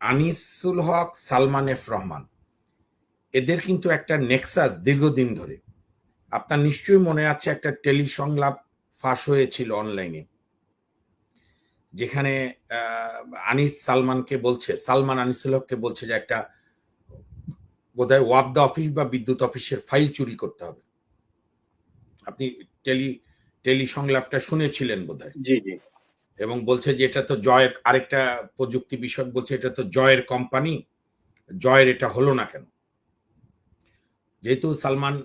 আনিসুল হক, Salman F Rahman. এদের কিন্তু একটা নেক্সাস দীর্ঘদিন ধরে। আপনার নিশ্চয়ই মনে আছে একটা টেলি সংলাপ ফাঁস হয়েছিল অনলাইনে। যেখানে আনিস সালমানকে বলছে, সালমান আনিসুল হককে বলছে যে একটা বোধহয় ওয়াবদা অফিস বা বিদ্যুৎ অফিসের ফাইল চুরি করতে হবে। আপনি টেলি টেলি সংলাপটা শুনেছিলেন বোধহয়? জি জি। এবং বলছে যে এটা তো জয়ের আরেকটা প্রযুক্তি বিষয়ক বলছে এটা তো জয়ের কোম্পানি জয়ের এটা হলো না কেন? যেহেতু সালমান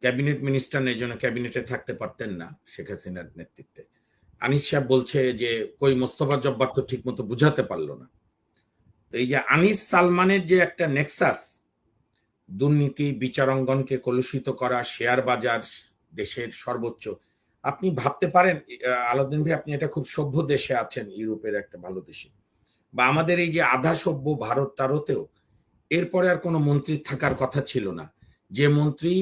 ক্যাবিনেট মিনিস্টার এই জন্য ক্যাবিনেটে থাকতে পারতেন না শেখ হাসিনার নেতৃত্বে। আনিস সাহেব বলছে যে, কই মোস্তফা জব্বার তো ঠিক মতো বুঝাতে পারল না। তো এই যে আনিস সালমানের যে একটা নেক্সাস দুর্নীতি বিচারাঙ্গনকে কলুষিত করা শেয়ার বাজার দেশের সর্বোচ্চ আপনি ভাবতে পারেন আহ, আলাউদ্দিন ভাই আপনি এটা খুব সভ্য দেশে আছেন ইউরোপের একটা ভালো দেশে। বা আমাদের এই যে আধা সভ্য ভারত তারতেও এরপরে আর কোনো মন্ত্রী থাকার কথা ছিল না। যে মন্ত্রী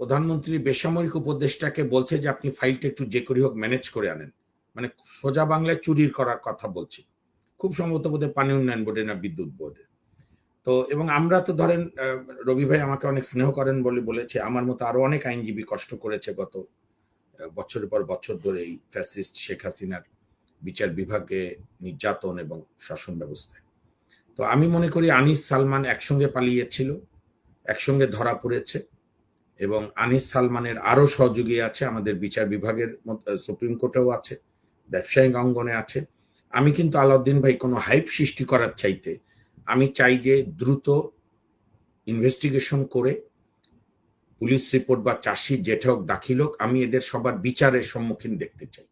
প্রধানমন্ত্রী বেসামরিক উপদেষ্টাকে বলছে যে আপনি ফাইলটা একটু যে করি হোক ম্যানেজ করে আনেন। মানে সোজা বাংলায় চুরির করার কথা বলছি। খুব সম্ভবত বোধহয় পানি উন্নয়ন বোর্ডে না বিদ্যুৎ বোর্ডে। তো এবং আমরা তো ধরেন রবি ভাই আমাকে অনেক স্নেহ করেন বলে বলেছে। আমার মতো আরও অনেক আইনজীবী কষ্ট করেছে গত বছরের পর বছর ধরে এই ফ্যাসিস্ট শেখ হাসিনার বিচার বিভাগে নির্যাতন এবং শাসন ব্যবস্থায়। তো আমি মনে করি আনিস সালমান একসঙ্গে পালিয়েছিল, একসঙ্গে ধরা পড়েছে এবং আনিস সালমানের আরও সহযোগী আছে, আমাদের বিচার বিভাগের সুপ্রিম কোর্টেও আছে, ব্যবসায়িক অঙ্গনে আছে। আমি কিন্তু আলাউদ্দিন ভাই কোনো হাইপ সৃষ্টি করার চাইতে আমি চাই যে দ্রুত ইনভেস্টিগেশন করে পুলিশ রিপোর্ট বা চাষি যেটা হোক, দাখিল হোক, আমি এদের সবার বিচারের সম্মুখীন দেখতে চাই।